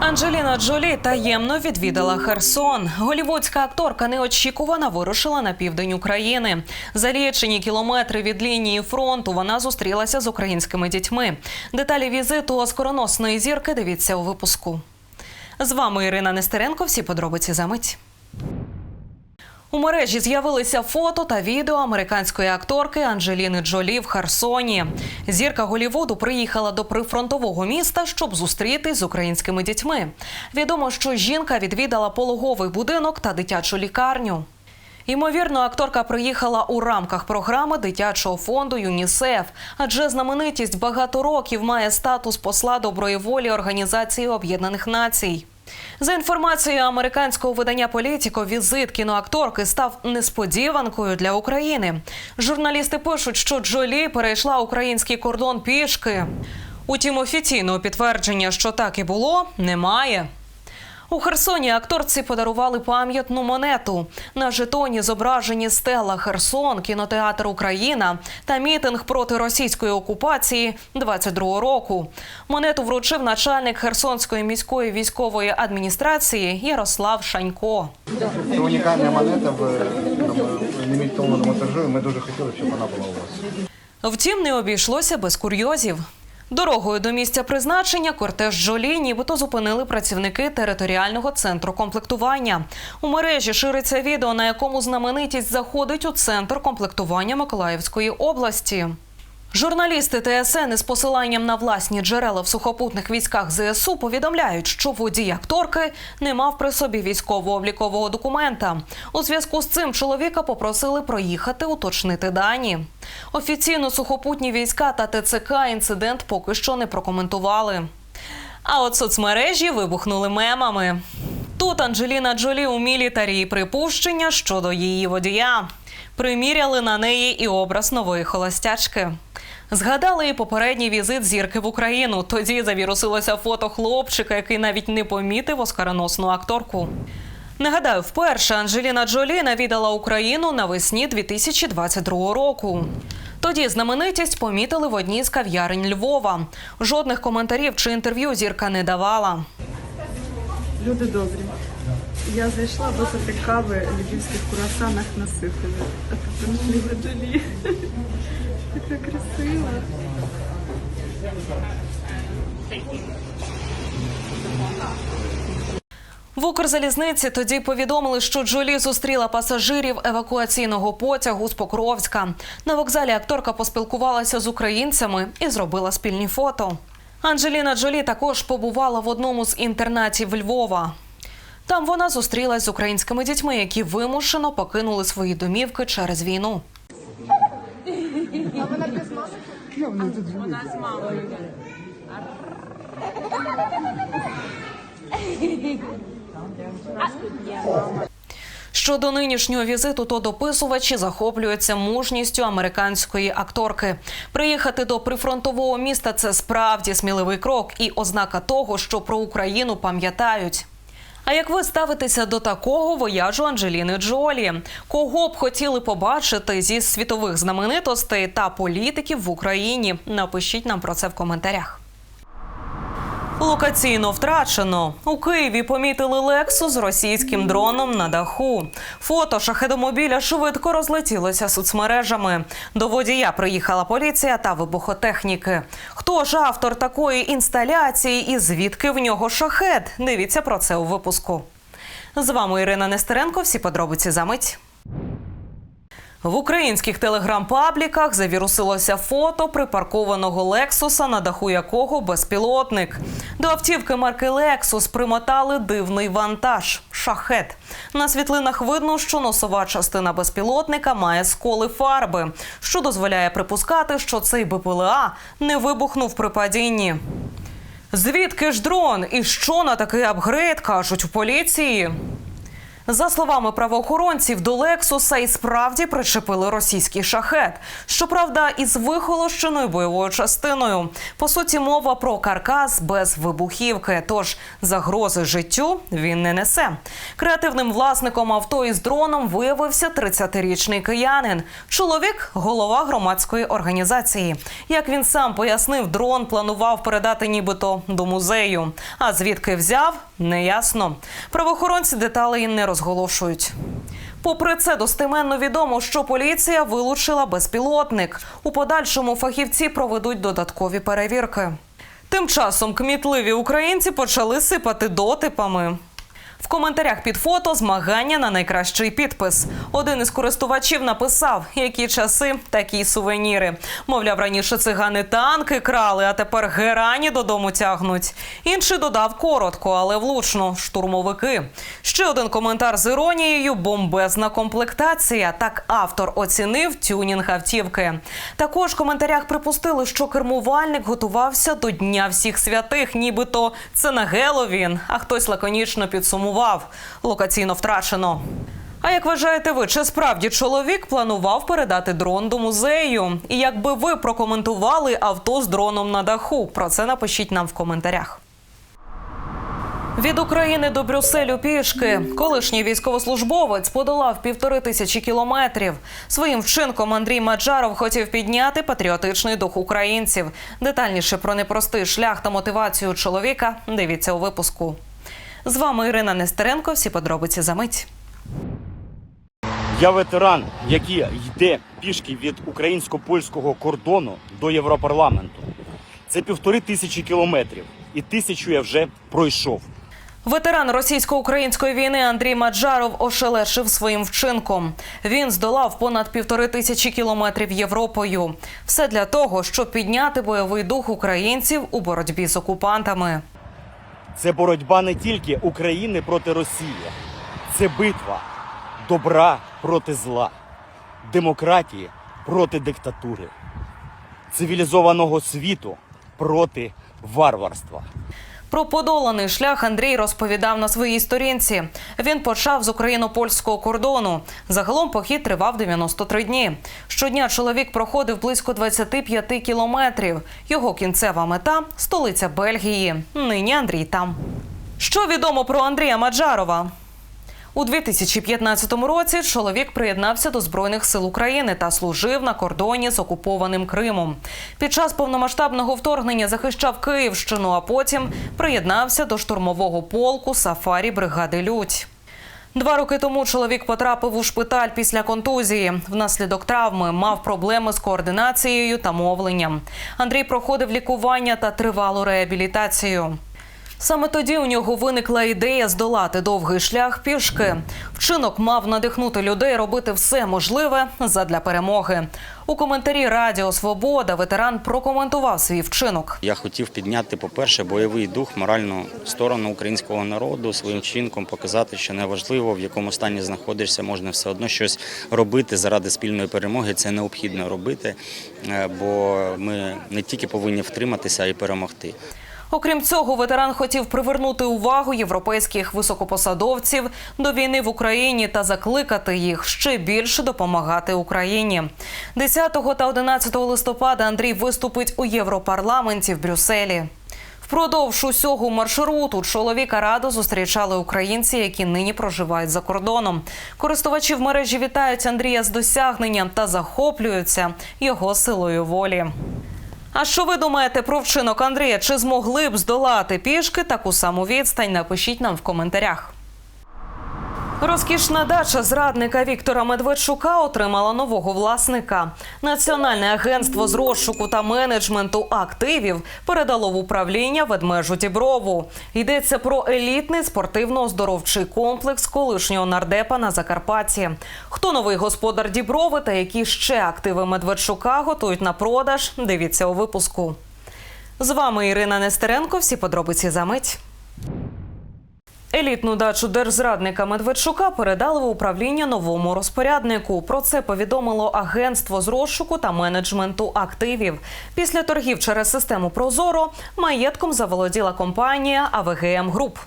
Анджеліна Джолі таємно відвідала Херсон. Голівудська акторка неочікувано вирушила на південь України. За лічені кілометри від лінії фронту вона зустрілася з українськими дітьми. Деталі візиту оскороносної зірки дивіться у випуску. З вами Ірина Нестеренко. Всі подробиці за мить. У мережі з'явилися фото та відео американської акторки Анджеліни Джолі в Херсоні. Зірка Голівуду приїхала до прифронтового міста, щоб зустрітись з українськими дітьми. Відомо, що жінка відвідала пологовий будинок та дитячу лікарню. Ймовірно, акторка приїхала у рамках програми дитячого фонду ЮНІСЕФ, адже знаменитість багато років має статус посла доброї волі Організації Об'єднаних Націй. За інформацією американського видання Політіко, візит кіноакторки став несподіванкою для України. Журналісти пишуть, що Джолі перейшла український кордон пішки. Утім, офіційного підтвердження, що так і було, немає. У Херсоні акторці подарували пам'ятну монету. На жетоні зображені стела Херсон, кінотеатр Україна та мітинг проти російської окупації 22 року. Монету вручив начальник Херсонської міської військової адміністрації Ярослав Шанько. Це унікальна монета в лімітованому монтажу, ми дуже хотіли, щоб вона була у вас. Втім, не обійшлося без курйозів. Дорогою до місця призначення кортеж жолі, нібито зупинили працівники територіального центру комплектування. У мережі шириться відео, на якому знаменитість заходить у центр комплектування Миколаївської області. Журналісти ТСН із посиланням на власні джерела в сухопутних військах ЗСУ повідомляють, що водій акторки не мав при собі військово-облікового документа. У зв'язку з цим чоловіка попросили проїхати уточнити дані. Офіційно сухопутні війська та ТЦК інцидент поки що не прокоментували. А от соцмережі вибухнули мемами. Тут Анджеліна Джолі у мілітарі і припущення щодо її водія. Приміряли на неї і образ нової холостячки. Згадали і попередній візит зірки в Україну. Тоді завірусилося фото хлопчика, який навіть не помітив оскароносну акторку. Нагадаю, вперше Анджеліна Джолі навідала Україну навесні 2022 року. Тоді знаменитість помітили в одній з кав'ярень Львова. Жодних коментарів чи інтерв'ю зірка не давала. Люди добрі. Я зайшла випити кави в львівських курасанах на Сихові. А. Така красива. В Укрзалізниці тоді повідомили, що Джолі зустріла пасажирів евакуаційного потягу з Покровська. На вокзалі акторка поспілкувалася з українцями і зробила спільні фото. Анджеліна Джолі також побувала в одному з інтернатів Львова. Там вона зустрілась з українськими дітьми, які вимушено покинули свої домівки через війну. Щодо нинішнього візиту, то дописувачі захоплюються мужністю американської акторки. Приїхати до прифронтового міста це справді сміливий крок і ознака того, що про Україну пам'ятають. А як ви ставитеся до такого вояжу Анджеліни Джолі? Кого б хотіли побачити зі світових знаменитостей та політиків в Україні? Напишіть нам про це в коментарях. Локаційно втрачено у Києві. Помітили лексу з російським дроном на даху. Фото шахедомобіля швидко розлетілося соцмережами. До водія приїхала поліція та вибухотехніки. Хто ж автор такої інсталяції і звідки в нього шахет? Дивіться про це у випуску. З вами Ірина Нестеренко. Всі подробиці за мить. В українських телеграм-пабліках завірусилося фото припаркованого Лексуса, на даху якого безпілотник. До автівки марки Лексус примотали дивний вантаж шахет. На світлинах видно, що носова частина безпілотника має сколи фарби, що дозволяє припускати, що цей БПЛА не вибухнув при падінні. Звідки ж дрон і що на такий апгрейд кажуть у поліції? За словами правоохоронців, до Лексуса і справді причепили російський шахет. Щоправда, із вихолощеною бойовою частиною. По суті, мова про каркас без вибухівки. Тож загрози життю він не несе. Креативним власником авто із дроном виявився 30-річний киянин. Чоловік голова громадської організації. Як він сам пояснив, дрон планував передати нібито до музею. А звідки взяв, неясно. Правоохоронці деталей не розголошують. Попри це, достеменно відомо, що поліція вилучила безпілотник. У подальшому фахівці проведуть додаткові перевірки. Тим часом кмітливі українці почали сипати дотипами. В коментарях під фото змагання на найкращий підпис. Один із користувачів написав, які часи, такі сувеніри. Мовляв, раніше цигани танки крали, а тепер герані додому тягнуть. Інший додав коротко, але влучно штурмовики. Ще один коментар з іронією: бомбезна комплектація. Так автор оцінив тюнінг автівки. Також в коментарях припустили, що кермувальник готувався до Дня всіх святих, нібито це на Геловін. А хтось лаконічно підсумував локаційно втрачено. А як вважаєте ви, чи справді чоловік планував передати дрон до музею? І якби ви прокоментували авто з дроном на даху? Про це напишіть нам в коментарях. Від України до Брюсселю пішки колишній військовослужбовець подолав півтори тисячі кілометрів. Своїм вчинком Андрій Маджаров хотів підняти патріотичний дух українців. Детальніше про непростий шлях та мотивацію чоловіка дивіться у випуску. З вами Ірина Нестеренко. Всі подробиці за мить. Я ветеран, який йде пішки від українсько-польського кордону до Європарламенту. Це півтори тисячі кілометрів, і тисячу я вже пройшов. Ветеран російсько-української війни Андрій Маджаров ошелешив своїм вчинком. Він здолав понад півтори тисячі кілометрів Європою. Все для того, щоб підняти бойовий дух українців у боротьбі з окупантами. Це боротьба не тільки України проти Росії, це битва добра проти зла, демократії проти диктатури, цивілізованого світу проти варварства. Про подоланий шлях Андрій розповідав на своїй сторінці. Він почав з україно-польського кордону. Загалом похід тривав 93 дні. Щодня чоловік проходив близько 25 кілометрів. Його кінцева мета столиця Бельгії. Нині Андрій там. Що відомо про Андрія Маджарова? У 2015 році чоловік приєднався до збройних сил України та служив на кордоні з окупованим Кримом. Під час повномасштабного вторгнення захищав Київщину, а потім приєднався до штурмового полку сафарі бригади Людь. Два роки тому чоловік потрапив у шпиталь після контузії. Внаслідок травми мав проблеми з координацією та мовленням. Андрій проходив лікування та тривалу реабілітацію. Саме тоді у нього виникла ідея здолати довгий шлях пішки. Вчинок мав надихнути людей робити все можливе задля перемоги. У коментарі Радіо Свобода ветеран прокоментував свій вчинок. Я хотів підняти, по-перше, бойовий дух, моральну сторону українського народу, своїм чинком показати, що неважливо, в якому стані знаходишся, можна все одно щось робити заради спільної перемоги. Це необхідно робити, е, бо ми не тільки повинні втриматися, а й перемогти. Окрім цього, ветеран хотів привернути увагу європейських високопосадовців до війни в Україні та закликати їх ще більше допомагати Україні. 10 та 11 листопада Андрій виступить у Європарламенті в Брюсселі. Впродовж усього маршруту чоловіка радо зустрічали українці, які нині проживають за кордоном. Користувачі в мережі вітають Андрія з досягненням та захоплюються його силою волі. А що ви думаєте про вчинок Андрія? Чи змогли б здолати пішки таку саму відстань? Напишіть нам в коментарях. Розкішна дача зрадника Віктора Медведчука отримала нового власника. Національне агентство з розшуку та менеджменту активів передало в управління ведмежу Діброву. Йдеться про елітний спортивно-оздоровчий комплекс колишнього нардепа на Закарпатті. Хто новий господар Діброви та які ще активи Медведчука готують на продаж? Дивіться у випуску. З вами Ірина Нестеренко. Всі подробиці за мить. Елітну дачу держзрадника Медведчука передали в управління новому розпоряднику. Про це повідомило агентство з розшуку та менеджменту активів. Після торгів через систему Прозоро маєтком заволоділа компанія АВГМ Груп.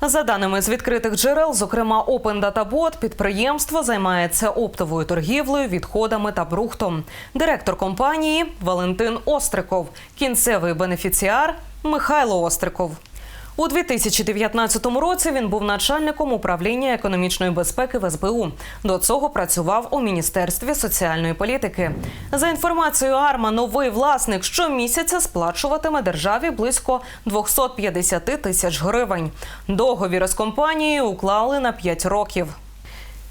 За даними з відкритих джерел, зокрема Open Data Bot, підприємство займається оптовою торгівлею, відходами та брухтом. Директор компанії Валентин Остриков, кінцевий бенефіціар Михайло Остриков. У 2019 році він був начальником управління економічної безпеки в СБУ. До цього працював у міністерстві соціальної політики. За інформацією АРМА, новий власник щомісяця сплачуватиме державі близько 250 тисяч гривень. Договір з компанією уклали на 5 років.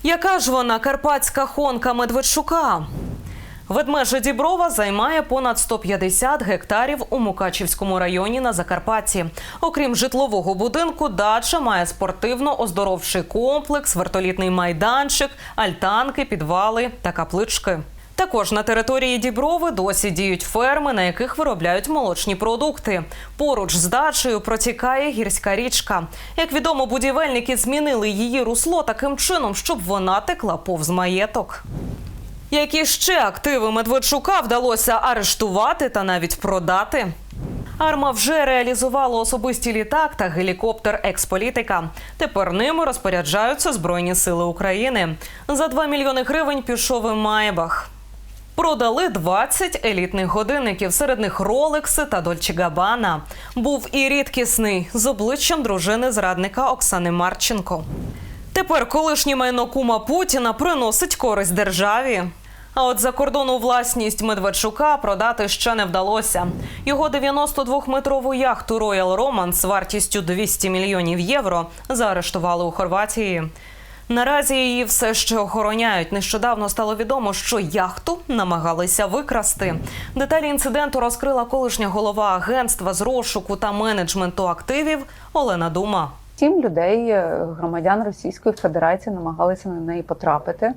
Яка ж вона карпатська хонка Медведчука? Ведмежа Діброва займає понад 150 гектарів у Мукачівському районі на Закарпатті. Окрім житлового будинку, дача має спортивно-оздоровчий комплекс, вертолітний майданчик, альтанки, підвали та каплички. Також на території Діброви досі діють ферми, на яких виробляють молочні продукти. Поруч з дачею протікає гірська річка. Як відомо, будівельники змінили її русло таким чином, щоб вона текла повз маєток. Які ще активи Медведчука вдалося арештувати та навіть продати? Арма вже реалізувала особисті літак та гелікоптер експолітика. Тепер ними розпоряджаються Збройні сили України. За 2 мільйони гривень пішов і Майбах. Продали 20 елітних годинників, серед них Ролекси та Дольче Габана. Був і рідкісний з обличчям дружини зрадника Оксани Марченко. Тепер колишнє майно кума Путіна приносить користь державі. А от закордонну власність Медведчука продати ще не вдалося. Його 92-метрову яхту Royal Romance вартістю 200 мільйонів євро заарештували у Хорватії. Наразі її все ще охороняють. Нещодавно стало відомо, що яхту намагалися викрасти. Деталі інциденту розкрила колишня голова агентства з розшуку та менеджменту активів Олена Дума. Сім людей, е, громадян Російської Федерації, намагалися на неї потрапити.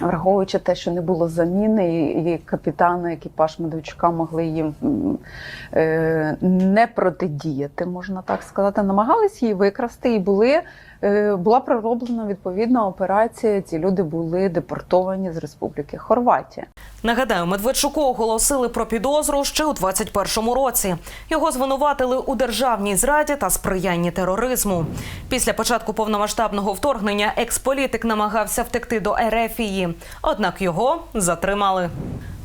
Враховуючи те, що не було заміни, і капітани, екіпаж Медведчука могли їм е, не протидіяти, можна так сказати. намагались її викрасти, і були, була пророблена відповідна операція. Ці люди були депортовані з Республіки Хорватія. Нагадаю, Медведчуку оголосили про підозру ще у 21-му році. Його звинуватили у державній зраді та сприянні тероризму. Після початку повномасштабного вторгнення експолітик намагався втекти до Ерефії, однак його затримали.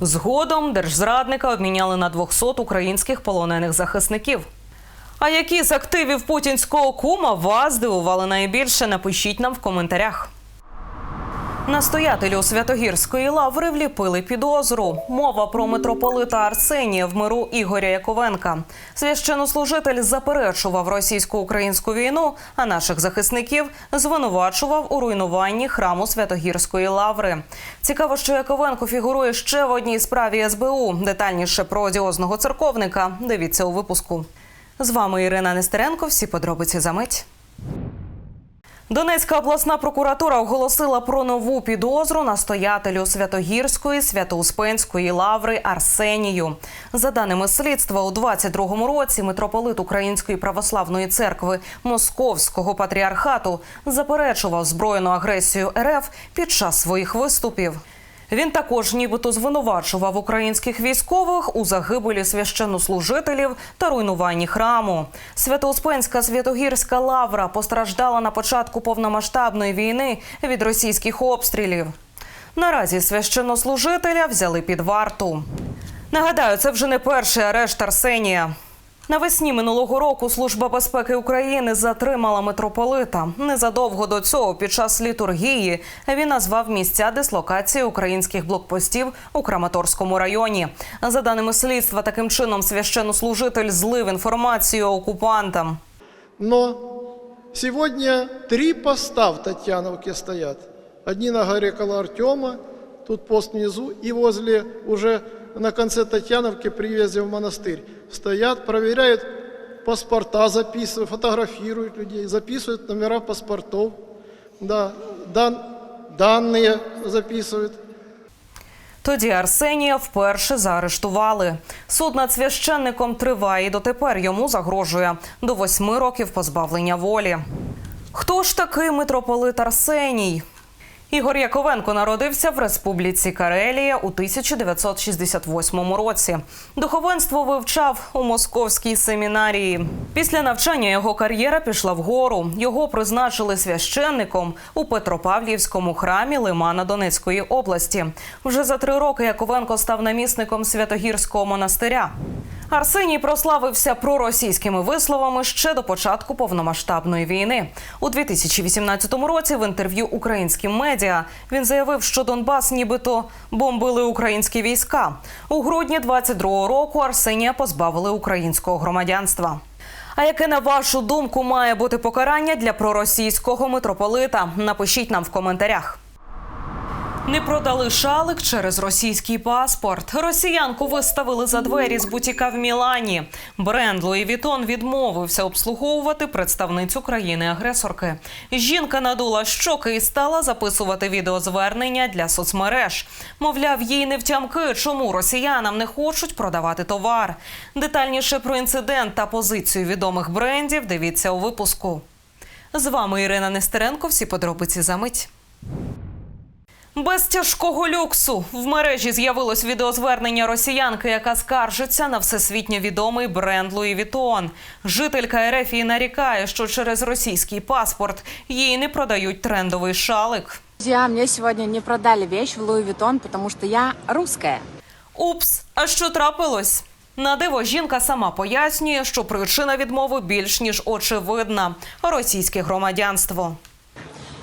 Згодом держзрадника обміняли на 200 українських полонених захисників. А які з активів путінського кума вас здивували найбільше? Напишіть нам в коментарях. Настоятелю Святогірської лаври вліпили підозру. Мова про митрополита Арсенія в миру Ігоря Яковенка. Священнослужитель заперечував російсько-українську війну, а наших захисників звинувачував у руйнуванні храму Святогірської лаври. Цікаво, що Яковенко фігурує ще в одній справі СБУ. Детальніше про одіозного церковника. Дивіться у випуску. З вами Ірина Нестеренко. Всі подробиці за мить. Донецька обласна прокуратура оголосила про нову підозру настоятелю Святогірської Свято-Успенської лаври Арсенію. За даними слідства, у 22-му році митрополит Української православної церкви Московського патріархату заперечував збройну агресію РФ під час своїх виступів. Він також нібито звинувачував українських військових у загибелі священнослужителів та руйнуванні храму. Свято-Успенська Святогірська лавра постраждала на початку повномасштабної війни від російських обстрілів. Наразі священнослужителя взяли під варту. Нагадаю, це вже не перший арешт Арсенія. Навесні минулого року Служба безпеки України затримала митрополита. Незадовго до цього, під час літургії, він назвав місця дислокації українських блокпостів у Краматорському районі. За даними слідства, таким чином священнослужитель злив інформацію окупантам. Но сегодня три поста в Татьяновке стоят. Одни на горе около Артема, тут пост внизу, и возле уже на конце Татьяновки привязи в монастырь Стоят, проверяют паспорта, записывают, фотографируют людей, записывают номера паспортов, да, дан- данные записывают. Тоді Арсенія вперше заарештували. Суд над священником триває і дотепер йому загрожує до восьми років позбавлення волі. Хто ж такий митрополит Арсеній? Ігор Яковенко народився в Республіці Карелія у 1968 році. Духовенство вивчав у московській семінарії. Після навчання його кар'єра пішла вгору. Його призначили священником у Петропавлівському храмі Лимана Донецької області. Вже за три роки Яковенко став намісником Святогірського монастиря. Арсеній прославився проросійськими висловами ще до початку повномасштабної війни. У 2018 році в інтерв'ю українським медіа він заявив, що Донбас нібито бомбили українські війська. У грудні 22-го року Арсенія позбавили українського громадянства. А яке на вашу думку має бути покарання для проросійського митрополита? Напишіть нам в коментарях. Не продали шалик через російський паспорт. Росіянку виставили за двері з бутіка в Мілані. Бренд Louis Vuitton відмовився обслуговувати представницю країни-агресорки. Жінка надула щоки і стала записувати відеозвернення для соцмереж. Мовляв, їй не втямки, чому росіянам не хочуть продавати товар. Детальніше про інцидент та позицію відомих брендів дивіться у випуску. З вами Ірина Нестеренко. Всі подробиці за мить. Без тяжкого люксу в мережі з'явилось відеозвернення росіянки, яка скаржиться на всесвітньо відомий бренд Louis Vuitton. Жителька Ерефії нарікає, що через російський паспорт їй не продають трендовий шалик. Друзья, мне сегодня не продали вещь в Louis Vuitton, потому что я русская. Упс, а що трапилось? На диво жінка сама пояснює, що причина відмови більш ніж очевидна російське громадянство.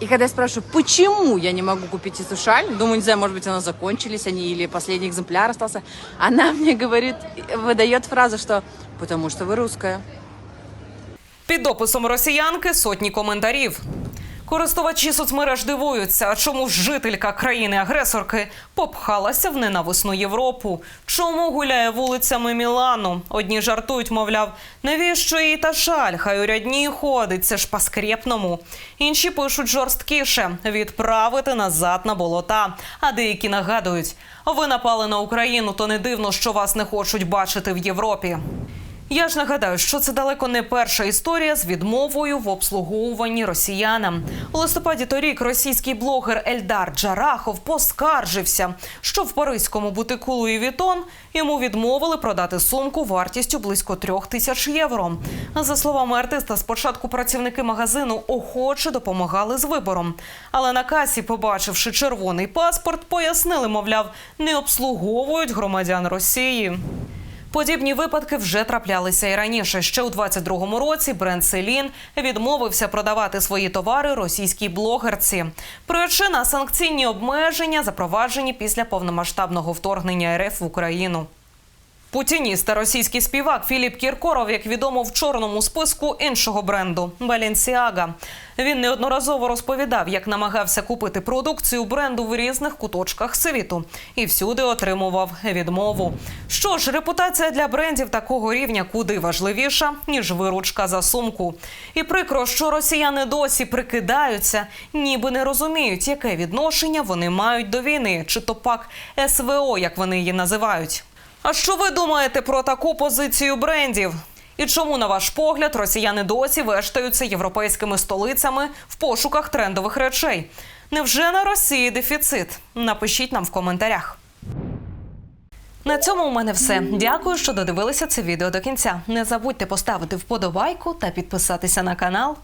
И когда я спрашиваю, почему я не могу купить эту шаль, думаю, не знаю, может быть, она закончились они или последний экземпляр остался, она мне говорит, выдает фразу, что «потому что вы русская». Під дописом росіянки сотні коментарів. Користувачі соцмереж дивуються, чому жителька країни-агресорки попхалася в ненависну Європу? Чому гуляє вулицями Мілану? Одні жартують, мовляв, навіщо їй та шаль? Хай у рядні ходить, це ж по-скрєпному. Інші пишуть жорсткіше відправити назад на болота. А деякі нагадують, ви напали на Україну, то не дивно, що вас не хочуть бачити в Європі. Я ж нагадаю, що це далеко не перша історія з відмовою в обслуговуванні росіянам. У листопаді торік російський блогер Ельдар Джарахов поскаржився, що в паризькому бутику Луї Вітон йому відмовили продати сумку вартістю близько трьох тисяч євро. За словами артиста, спочатку працівники магазину охоче допомагали з вибором. Але на касі, побачивши червоний паспорт, пояснили, мовляв, не обслуговують громадян Росії. Подібні випадки вже траплялися і раніше. Ще у 22-му році бренд Селін відмовився продавати свої товари російській блогерці. Причина санкційні обмеження, запроваджені після повномасштабного вторгнення РФ в Україну. Путініст та російський співак Філіп Кіркоров, як відомо, в чорному списку іншого бренду Balenciaga. Він неодноразово розповідав, як намагався купити продукцію бренду в різних куточках світу і всюди отримував відмову. Що ж, репутація для брендів такого рівня куди важливіша ніж виручка за сумку. І прикро, що росіяни досі прикидаються, ніби не розуміють, яке відношення вони мають до війни, чи то пак СВО, як вони її називають. А що ви думаєте про таку позицію брендів? І чому, на ваш погляд, росіяни досі вештаються європейськими столицями в пошуках трендових речей? Невже на Росії дефіцит? Напишіть нам в коментарях. На цьому у мене все. Дякую, що додивилися це відео до кінця. Не забудьте поставити вподобайку та підписатися на канал.